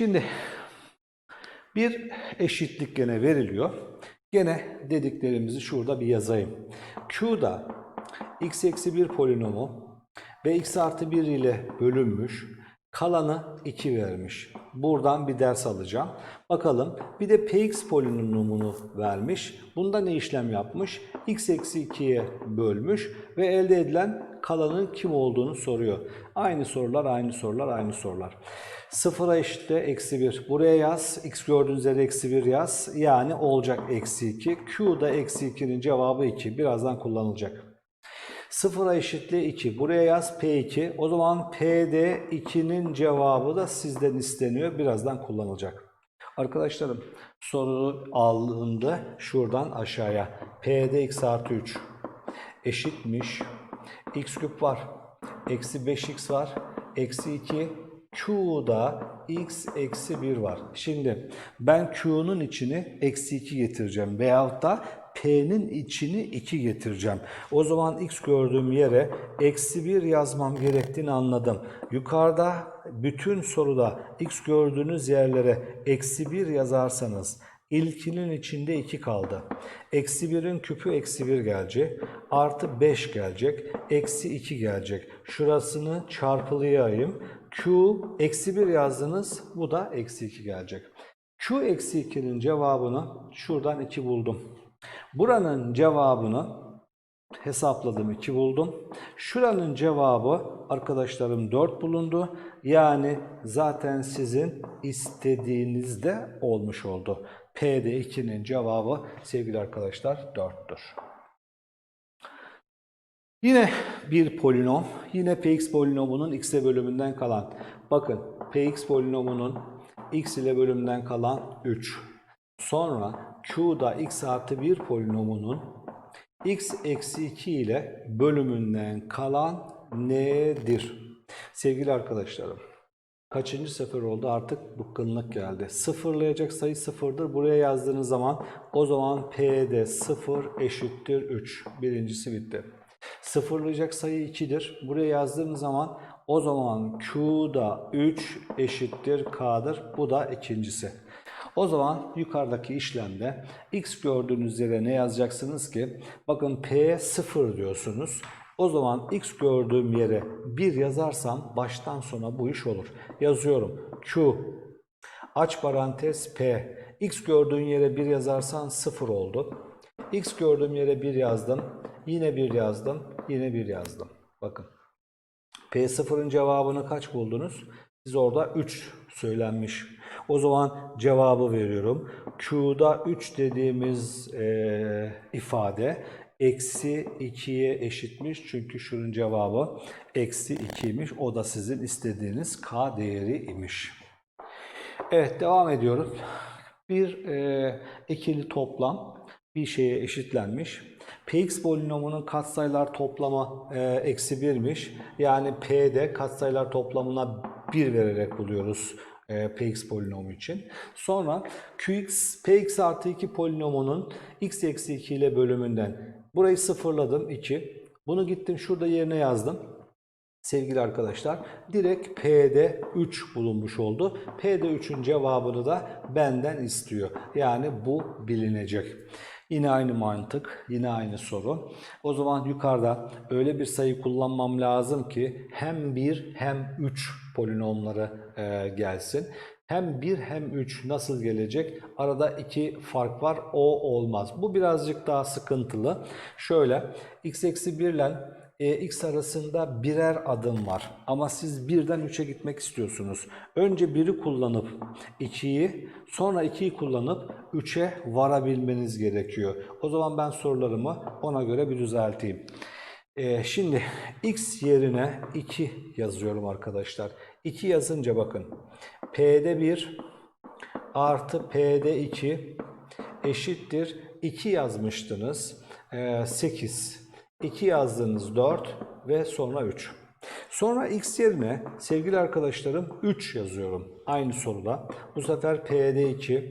Şimdi bir eşitlik gene veriliyor. Gene dediklerimizi şurada bir yazayım. Q'da x eksi 1 polinomu ve x artı 1 ile bölünmüş. Kalanı 2 vermiş. Buradan bir ders alacağım. Bakalım bir de px polinomunu vermiş. Bunda ne işlem yapmış? x eksi 2'ye bölmüş ve elde edilen kalanın kim olduğunu soruyor. Aynı sorular, aynı sorular, aynı sorular. Sıfıra eşitle eksi 1. Buraya yaz. X gördüğünüz yere eksi 1 yaz. Yani olacak eksi 2. Q'da eksi 2'nin cevabı 2. Birazdan kullanılacak. Sıfıra eşitle 2. Buraya yaz P2. O zaman P'de 2'nin cevabı da sizden isteniyor. Birazdan kullanılacak. Arkadaşlarım soru alındı şuradan aşağıya. P'de x artı 3 eşitmiş. X küp var. Eksi 5x var. Eksi 2 Q'da x eksi 1 var. Şimdi ben Q'nun içini eksi 2 getireceğim. Veyahut da P'nin içini 2 getireceğim. O zaman x gördüğüm yere eksi 1 yazmam gerektiğini anladım. Yukarıda bütün soruda x gördüğünüz yerlere eksi 1 yazarsanız İlkinin içinde 2 kaldı. Eksi 1'in küpü eksi 1 gelecek. Artı 5 gelecek. Eksi 2 gelecek. Şurasını çarpılayayım. Q eksi 1 yazdınız. Bu da eksi 2 gelecek. Q eksi 2'nin cevabını şuradan 2 buldum. Buranın cevabını hesapladım 2 buldum. Şuranın cevabı arkadaşlarım 4 bulundu. Yani zaten sizin istediğinizde olmuş oldu. P'de 2'nin cevabı sevgili arkadaşlar 4'tür. Yine bir polinom, yine px polinomunun x'e bölümünden kalan. Bakın px polinomunun x ile bölümünden kalan 3. Sonra q'da x artı 1 polinomunun x eksi 2 ile bölümünden kalan nedir? Sevgili arkadaşlarım, kaçıncı sefer oldu artık bıkkınlık geldi. Sıfırlayacak sayı sıfırdır. Buraya yazdığınız zaman o zaman P'de sıfır eşittir 3. Birincisi bitti. Sıfırlayacak sayı 2'dir. Buraya yazdığınız zaman o zaman Q'da 3 eşittir K'dır. Bu da ikincisi. O zaman yukarıdaki işlemde x gördüğünüz yere ne yazacaksınız ki? Bakın p 0 diyorsunuz. O zaman x gördüğüm yere 1 yazarsam baştan sona bu iş olur. Yazıyorum. Q aç parantez p. x gördüğün yere 1 yazarsan 0 oldu. x gördüğüm yere 1 yazdım. Yine 1 yazdım. Yine 1 yazdım. Bakın. P0'ın cevabını kaç buldunuz? Siz orada 3 söylenmiş. O zaman cevabı veriyorum. Q'da 3 dediğimiz e, ifade eksi 2'ye eşitmiş. Çünkü şunun cevabı eksi 2'ymiş. O da sizin istediğiniz K değeri imiş. Evet devam ediyorum. Bir e, ikili toplam bir şeye eşitlenmiş. Px polinomunun katsayılar toplamı e, eksi 1'miş. Yani P'de katsayılar toplamına 1 vererek buluyoruz e, Px polinomu için. Sonra Qx, Px artı 2 polinomunun x eksi 2 ile bölümünden. Burayı sıfırladım 2. Bunu gittim şurada yerine yazdım. Sevgili arkadaşlar direkt P'de 3 bulunmuş oldu. P'de 3'ün cevabını da benden istiyor. Yani bu bilinecek. Yine aynı mantık, yine aynı soru. O zaman yukarıda öyle bir sayı kullanmam lazım ki hem 1 hem 3 polinomları gelsin. Hem 1 hem 3 nasıl gelecek? Arada 2 fark var. O olmaz. Bu birazcık daha sıkıntılı. Şöyle x eksi 1 ile e, x arasında birer adım var. Ama siz birden 3'e gitmek istiyorsunuz. Önce 1'i kullanıp 2'yi, sonra 2'yi kullanıp 3'e varabilmeniz gerekiyor. O zaman ben sorularımı ona göre bir düzelteyim. E, şimdi x yerine 2 yazıyorum arkadaşlar. 2 yazınca bakın. P'de 1 artı P'de 2 eşittir. 2 yazmıştınız. E, 8. 2 yazdığınız 4 ve sonra 3. Sonra x yerine sevgili arkadaşlarım 3 yazıyorum. Aynı soruda. Bu sefer P'de 2.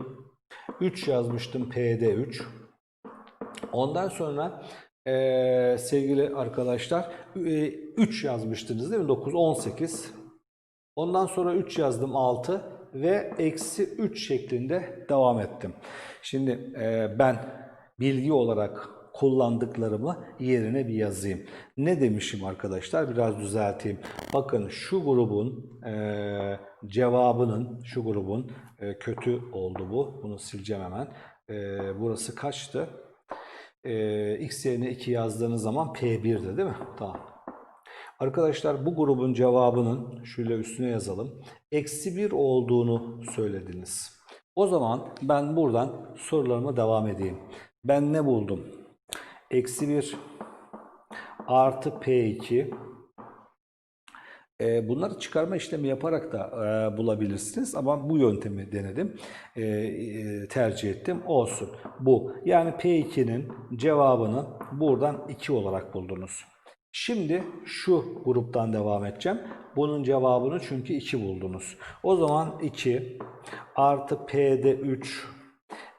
3 yazmıştım P'de 3. Ondan sonra eee, sevgili arkadaşlar e, 3 yazmıştınız değil mi? 9, 18. Ondan sonra 3 yazdım 6. ve eksi 3 şeklinde devam ettim. Şimdi e, ben bilgi olarak kullandıklarımı yerine bir yazayım. Ne demişim arkadaşlar? Biraz düzelteyim. Bakın şu grubun e, cevabının, şu grubun e, kötü oldu bu. Bunu sileceğim hemen. E, burası kaçtı? E, x yerine 2 yazdığınız zaman P1'di değil mi? Tamam. Arkadaşlar bu grubun cevabının şöyle üstüne yazalım. Eksi 1 olduğunu söylediniz. O zaman ben buradan sorularıma devam edeyim. Ben ne buldum? Eksi 1 artı P2 e, bunları çıkarma işlemi yaparak da e, bulabilirsiniz ama bu yöntemi denedim, E, e, tercih ettim. Olsun bu. Yani P2'nin cevabını buradan 2 olarak buldunuz. Şimdi şu gruptan devam edeceğim. Bunun cevabını çünkü 2 buldunuz. O zaman 2 artı P'de 3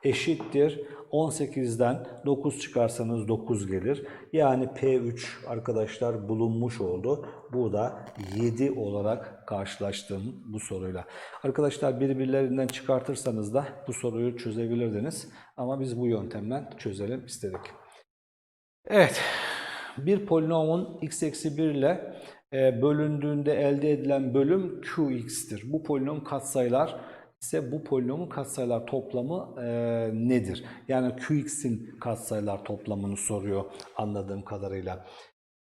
eşittir. 18'den 9 çıkarsanız 9 gelir. Yani P3 arkadaşlar bulunmuş oldu. Burada 7 olarak karşılaştım bu soruyla. Arkadaşlar birbirlerinden çıkartırsanız da bu soruyu çözebilirdiniz. Ama biz bu yöntemden çözelim istedik. Evet. Bir polinomun x eksi 1 ile e, bölündüğünde elde edilen bölüm qx'tir. Bu polinom katsayılar ise bu polinomun katsayılar toplamı e, nedir? Yani qx'in katsayılar toplamını soruyor anladığım kadarıyla.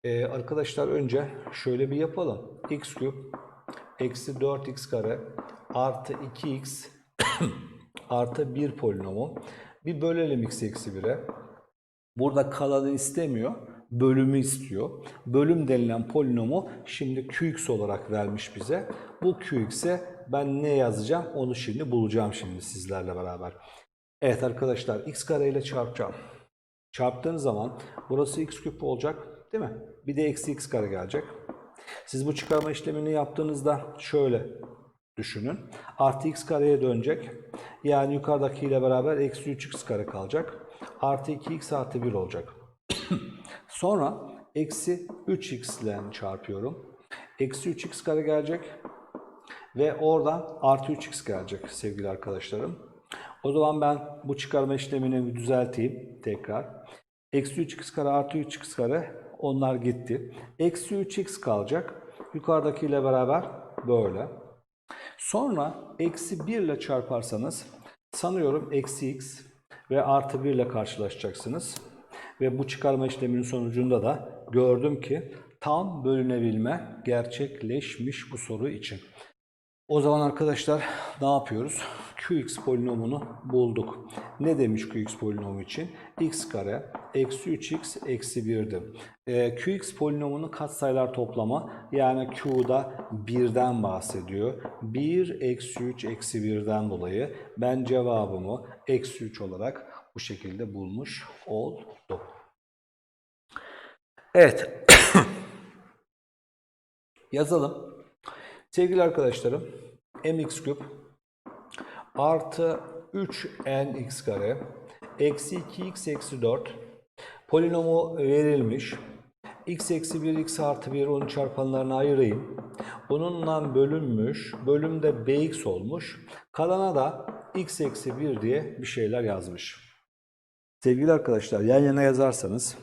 E, arkadaşlar önce şöyle bir yapalım. x küp eksi 4x kare artı 2x artı 1 polinomu. Bir bölelim x eksi 1'e. Burada kalanı istemiyor, bölümü istiyor. Bölüm denilen polinomu şimdi qx olarak vermiş bize. Bu qx'e ben ne yazacağım onu şimdi bulacağım şimdi sizlerle beraber. Evet arkadaşlar x kare ile çarpacağım. Çarptığınız zaman burası x küp olacak değil mi? Bir de eksi x kare gelecek. Siz bu çıkarma işlemini yaptığınızda şöyle düşünün. Artı x kareye dönecek. Yani yukarıdakiyle beraber eksi 3x kare kalacak. Artı 2x artı 1 olacak. Sonra eksi 3x ile çarpıyorum. Eksi 3x kare gelecek. Ve oradan artı 3x gelecek sevgili arkadaşlarım. O zaman ben bu çıkarma işlemini düzelteyim tekrar. Eksi 3x kare artı 3x kare onlar gitti. Eksi 3x kalacak. Yukarıdakiyle beraber böyle. Sonra eksi 1 ile çarparsanız sanıyorum eksi x ve artı 1 ile karşılaşacaksınız. Ve bu çıkarma işleminin sonucunda da gördüm ki tam bölünebilme gerçekleşmiş bu soru için. O zaman arkadaşlar ne yapıyoruz? Qx polinomunu bulduk. Ne demiş Qx polinomu için? x kare eksi 3x eksi 1'di. Ee, Qx polinomunun katsayılar toplamı yani Q'da 1'den bahsediyor. 1 eksi 3 eksi 1'den dolayı ben cevabımı eksi 3 olarak bu şekilde bulmuş oldum. Evet. Yazalım. Sevgili arkadaşlarım, mx küp artı 3nx kare eksi 2x eksi 4 polinomu verilmiş. x eksi 1, x artı 1 onun çarpanlarına ayırayım. Bununla bölünmüş. Bölümde bx olmuş. Kalana da x eksi 1 diye bir şeyler yazmış. Sevgili arkadaşlar yan yana yazarsanız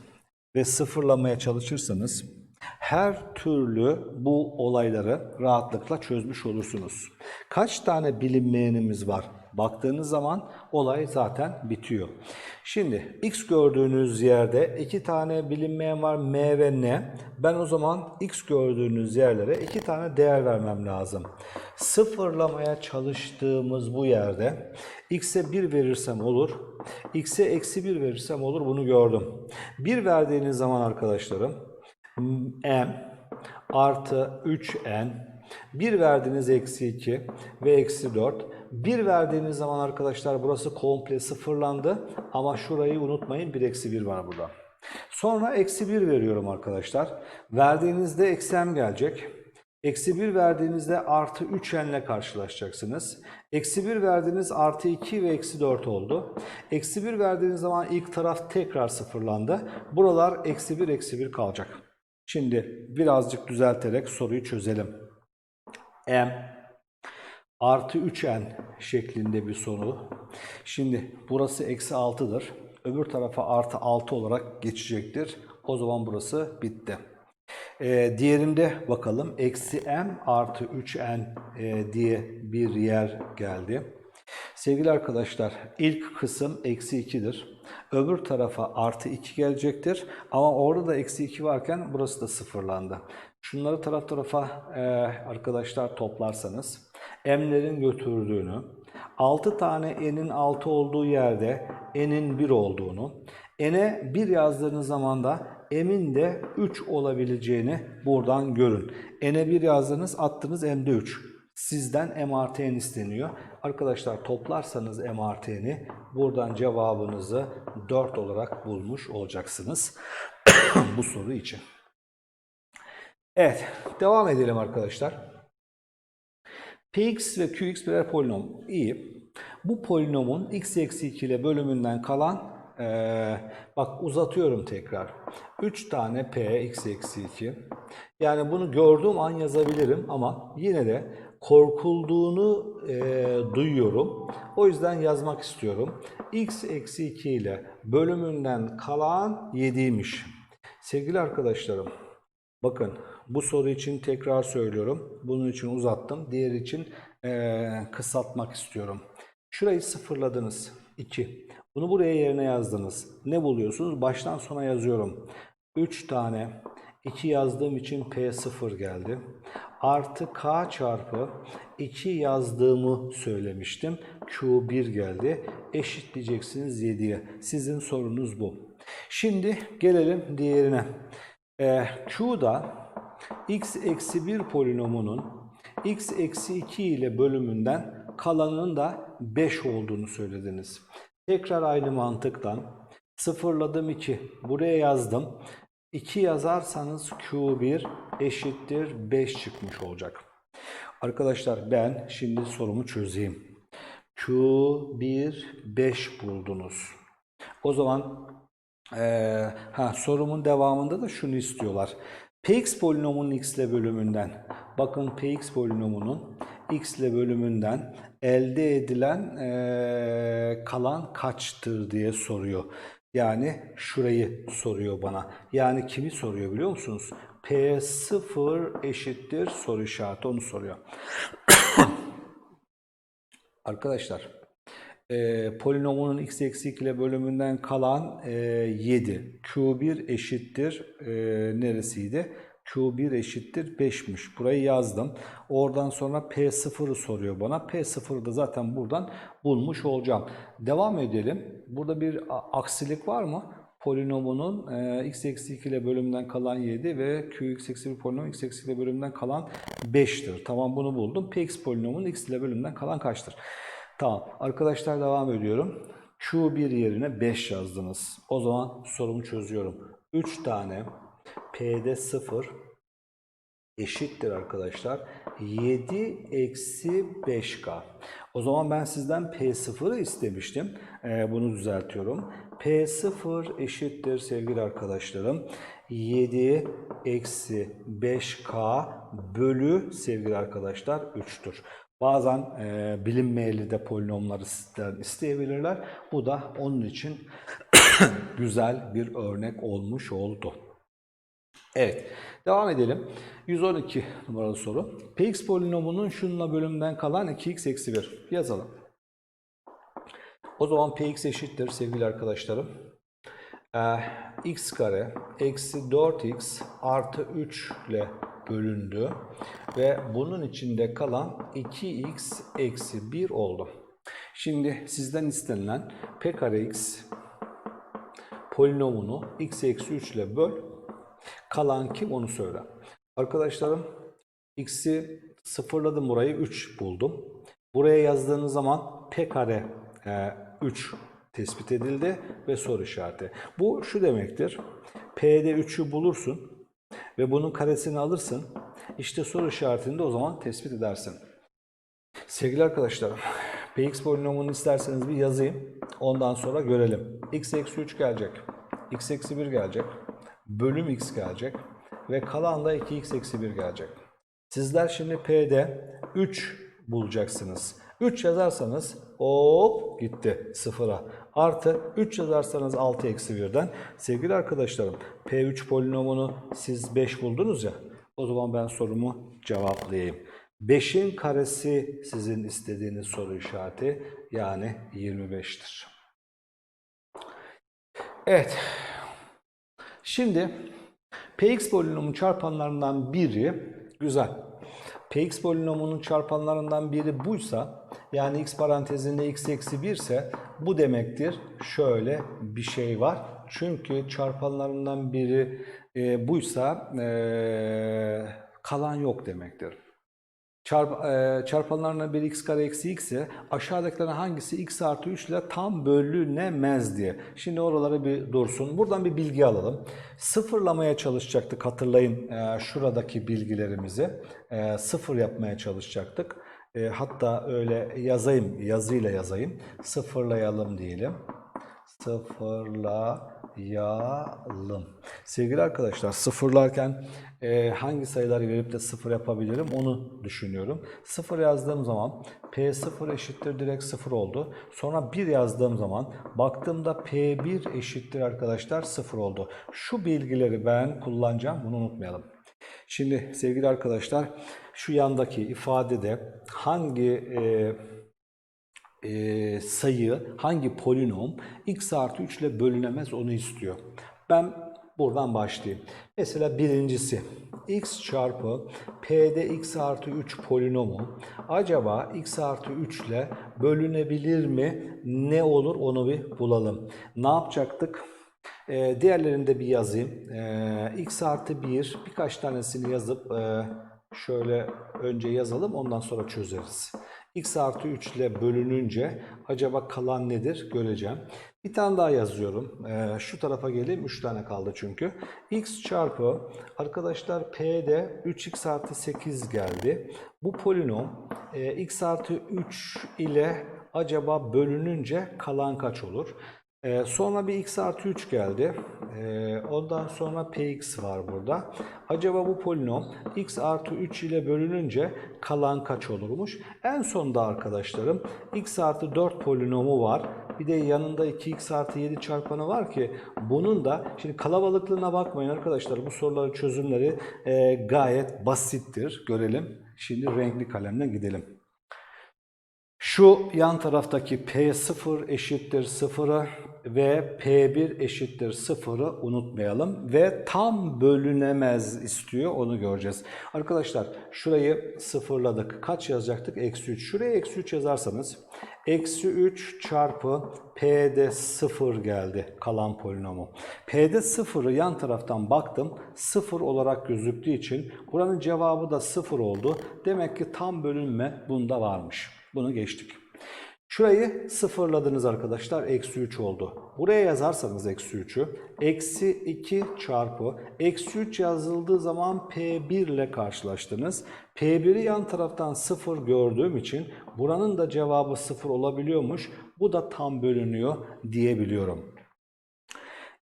ve sıfırlamaya çalışırsanız her türlü bu olayları rahatlıkla çözmüş olursunuz. Kaç tane bilinmeyenimiz var? Baktığınız zaman olay zaten bitiyor. Şimdi x gördüğünüz yerde iki tane bilinmeyen var m ve n. Ben o zaman x gördüğünüz yerlere iki tane değer vermem lazım. Sıfırlamaya çalıştığımız bu yerde x'e 1 verirsem olur. x'e eksi 1 verirsem olur bunu gördüm. 1 verdiğiniz zaman arkadaşlarım m artı 3n 1 verdiğiniz eksi 2 ve eksi 4. 1 verdiğiniz zaman arkadaşlar burası komple sıfırlandı. Ama şurayı unutmayın 1 eksi 1 var burada. Sonra eksi 1 veriyorum arkadaşlar. Verdiğinizde eksi m gelecek. Eksi 1 verdiğinizde artı 3n ile karşılaşacaksınız. Eksi 1 verdiğiniz artı 2 ve eksi 4 oldu. Eksi 1 verdiğiniz zaman ilk taraf tekrar sıfırlandı. Buralar eksi 1 eksi 1 kalacak. Şimdi birazcık düzelterek soruyu çözelim. M artı 3n şeklinde bir soru. Şimdi burası eksi 6'dır. Öbür tarafa artı 6 olarak geçecektir. O zaman burası bitti. Ee, diğerinde bakalım. Eksi m artı 3n e, diye bir yer geldi. Sevgili arkadaşlar ilk kısım eksi 2'dir. Öbür tarafa artı 2 gelecektir. Ama orada da eksi 2 varken burası da sıfırlandı. Şunları taraf tarafa e, arkadaşlar toplarsanız m'lerin götürdüğünü, 6 tane n'in 6 olduğu yerde n'in 1 olduğunu, n'e 1 yazdığınız zaman da m'in de 3 olabileceğini buradan görün. n'e 1 yazdınız attınız m'de 3. Sizden m artı isteniyor. Arkadaşlar toplarsanız m artı n'i buradan cevabınızı 4 olarak bulmuş olacaksınız bu soru için. Evet, devam edelim arkadaşlar. Px ve Qx birer polinom. İyi. Bu polinomun x eksi 2 ile bölümünden kalan, eee, bak uzatıyorum tekrar. 3 tane p x eksi 2. Yani bunu gördüğüm an yazabilirim ama yine de korkulduğunu eee, duyuyorum. O yüzden yazmak istiyorum. x eksi 2 ile bölümünden kalan 7'ymiş. Sevgili arkadaşlarım, Bakın bu soru için tekrar söylüyorum. Bunun için uzattım. Diğer için eee, kısaltmak istiyorum. Şurayı sıfırladınız. 2. Bunu buraya yerine yazdınız. Ne buluyorsunuz? Baştan sona yazıyorum. 3 tane 2 yazdığım için P0 geldi. Artı K çarpı 2 yazdığımı söylemiştim. Q1 geldi. Eşitleyeceksiniz 7'ye. Sizin sorunuz bu. Şimdi gelelim diğerine. Ee, Q'da x eksi 1 polinomunun x eksi 2 ile bölümünden kalanının da 5 olduğunu söylediniz. Tekrar aynı mantıktan sıfırladım 2. Buraya yazdım. 2 yazarsanız Q1 eşittir 5 çıkmış olacak. Arkadaşlar ben şimdi sorumu çözeyim. Q1 5 buldunuz. O zaman ee, ha, sorumun devamında da şunu istiyorlar. Px polinomunun x ile bölümünden, bakın Px polinomunun x ile bölümünden elde edilen ee, kalan kaçtır diye soruyor. Yani şurayı soruyor bana. Yani kimi soruyor biliyor musunuz? P0 eşittir soru işareti onu soruyor. Arkadaşlar e, polinomunun x eksi 2 ile bölümünden kalan e, 7. Q1 eşittir e, neresiydi? Q1 eşittir 5'miş. Burayı yazdım. Oradan sonra P0'ı soruyor bana. P0'ı da zaten buradan bulmuş olacağım. Devam edelim. Burada bir aksilik var mı? Polinomunun e, x eksi 2 ile bölümden kalan 7 ve qx eksi 1 polinom x eksi 2 ile bölümden kalan 5'tir. Tamam bunu buldum. Px polinomunun x ile bölümden kalan kaçtır? Tamam. Arkadaşlar devam ediyorum. Q1 yerine 5 yazdınız. O zaman sorumu çözüyorum. 3 tane P'de 0 eşittir arkadaşlar. 7 eksi 5K. O zaman ben sizden P0'ı istemiştim. Ee, bunu düzeltiyorum. P0 eşittir sevgili arkadaşlarım. 7 eksi 5K bölü sevgili arkadaşlar 3'tür. Bazen e, bilinmeyeli de polinomları sizden isteyebilirler. Bu da onun için güzel bir örnek olmuş oldu. Evet, devam edelim. 112 numaralı soru. Px polinomunun şununla bölümden kalan 2x eksi 1. Yazalım. O zaman px eşittir sevgili arkadaşlarım. Ee, x kare eksi 4x artı 3 ile bölündü. Ve bunun içinde kalan 2x eksi 1 oldu. Şimdi sizden istenilen p kare x polinomunu x eksi 3 ile böl. Kalan kim onu söyle. Arkadaşlarım x'i sıfırladım burayı 3 buldum. Buraya yazdığınız zaman p kare e, 3 tespit edildi ve soru işareti. Bu şu demektir. P'de 3'ü bulursun ve bunun karesini alırsın. İşte soru işaretini de o zaman tespit edersin. Sevgili arkadaşlarım, Px polinomunu isterseniz bir yazayım. Ondan sonra görelim. x eksi 3 gelecek. x eksi 1 gelecek. Bölüm x gelecek. Ve kalan da 2x eksi 1 gelecek. Sizler şimdi P'de 3 bulacaksınız. 3 yazarsanız hop gitti sıfıra. Artı 3 yazarsanız 6 eksi 1'den. Sevgili arkadaşlarım P3 polinomunu siz 5 buldunuz ya. O zaman ben sorumu cevaplayayım. 5'in karesi sizin istediğiniz soru işareti yani 25'tir. Evet. Şimdi Px polinomun çarpanlarından biri güzel. Px polinomunun çarpanlarından biri buysa yani x parantezinde x eksi 1 ise bu demektir şöyle bir şey var. Çünkü çarpanlarından biri e, buysa e, kalan yok demektir. Çarp, e, çarpanlarına bir x kare eksi x ise aşağıdakilerin hangisi x artı 3 ile tam bölünemez diye. Şimdi oralara bir dursun. Buradan bir bilgi alalım. Sıfırlamaya çalışacaktık hatırlayın e, şuradaki bilgilerimizi. E, sıfır yapmaya çalışacaktık. E, hatta öyle yazayım, yazıyla yazayım. Sıfırlayalım diyelim. Sıfırlayalım. Sevgili arkadaşlar sıfırlarken e, hangi sayıları verip de sıfır yapabilirim onu düşünüyorum. Sıfır yazdığım zaman P0 eşittir direkt sıfır oldu. Sonra 1 yazdığım zaman baktığımda P1 eşittir arkadaşlar sıfır oldu. Şu bilgileri ben kullanacağım bunu unutmayalım. Şimdi sevgili arkadaşlar şu yandaki ifadede hangi e, e, sayı, hangi polinom x artı 3 ile bölünemez onu istiyor. Ben buradan başlayayım. Mesela birincisi x çarpı p'de x artı 3 polinomu acaba x artı 3 ile bölünebilir mi? Ne olur onu bir bulalım. Ne yapacaktık? Ee, diğerlerini de bir yazayım. Ee, x artı 1 birkaç tanesini yazıp e, şöyle önce yazalım ondan sonra çözeriz. X artı 3 ile bölününce acaba kalan nedir göreceğim. Bir tane daha yazıyorum. Ee, şu tarafa geleyim. 3 tane kaldı çünkü. x çarpı arkadaşlar p'de 3x artı 8 geldi. Bu polinom e, x artı 3 ile acaba bölününce kalan kaç olur? Ee, sonra bir x artı 3 geldi. Ee, ondan sonra px var burada. Acaba bu polinom x artı 3 ile bölününce kalan kaç olurmuş? En sonda arkadaşlarım x artı 4 polinomu var. Bir de yanında 2x artı 7 çarpanı var ki bunun da şimdi kalabalıklığına bakmayın arkadaşlar. Bu soruların çözümleri e, gayet basittir. Görelim. Şimdi renkli kalemle gidelim. Şu yan taraftaki P0 eşittir 0'a ve P1 eşittir 0'ı unutmayalım. Ve tam bölünemez istiyor onu göreceğiz. Arkadaşlar şurayı sıfırladık. Kaç yazacaktık? Eksi 3. Şuraya eksi 3 yazarsanız eksi 3 çarpı P'de 0 geldi kalan polinomu. P'de 0'ı yan taraftan baktım 0 olarak gözüktüğü için buranın cevabı da 0 oldu. Demek ki tam bölünme bunda varmış. Bunu geçtik. Şurayı sıfırladınız arkadaşlar. Eksi 3 oldu. Buraya yazarsanız eksi 3'ü. Eksi 2 çarpı. Eksi 3 yazıldığı zaman P1 ile karşılaştınız. P1'i yan taraftan 0 gördüğüm için buranın da cevabı 0 olabiliyormuş. Bu da tam bölünüyor diyebiliyorum.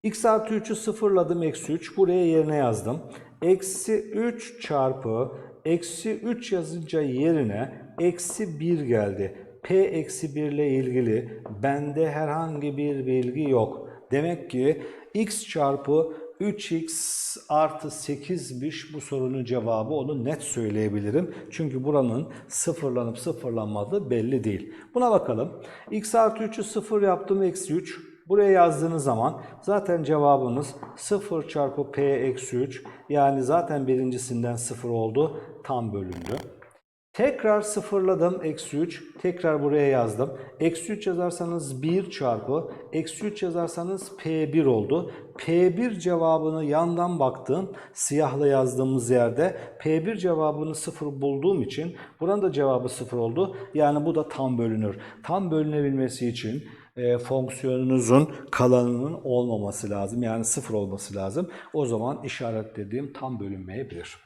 x artı 3'ü sıfırladım eksi 3. Buraya yerine yazdım. Eksi 3 çarpı eksi 3 yazınca yerine eksi 1 geldi. P eksi 1 ile ilgili bende herhangi bir bilgi yok. Demek ki x çarpı 3x artı 8'miş bu sorunun cevabı onu net söyleyebilirim. Çünkü buranın sıfırlanıp sıfırlanmadığı belli değil. Buna bakalım. x artı 3'ü 0 yaptım eksi 3. Buraya yazdığınız zaman zaten cevabımız 0 çarpı p eksi 3 yani zaten birincisinden 0 oldu tam bölündü. Tekrar sıfırladım eksi 3. Tekrar buraya yazdım. Eksi 3 yazarsanız 1 çarpı. Eksi 3 yazarsanız P1 oldu. P1 cevabını yandan baktım. Siyahla yazdığımız yerde P1 cevabını 0 bulduğum için buranın da cevabı 0 oldu. Yani bu da tam bölünür. Tam bölünebilmesi için e, fonksiyonunuzun kalanının olmaması lazım. Yani sıfır olması lazım. O zaman işaretlediğim tam bölünmeyebilir.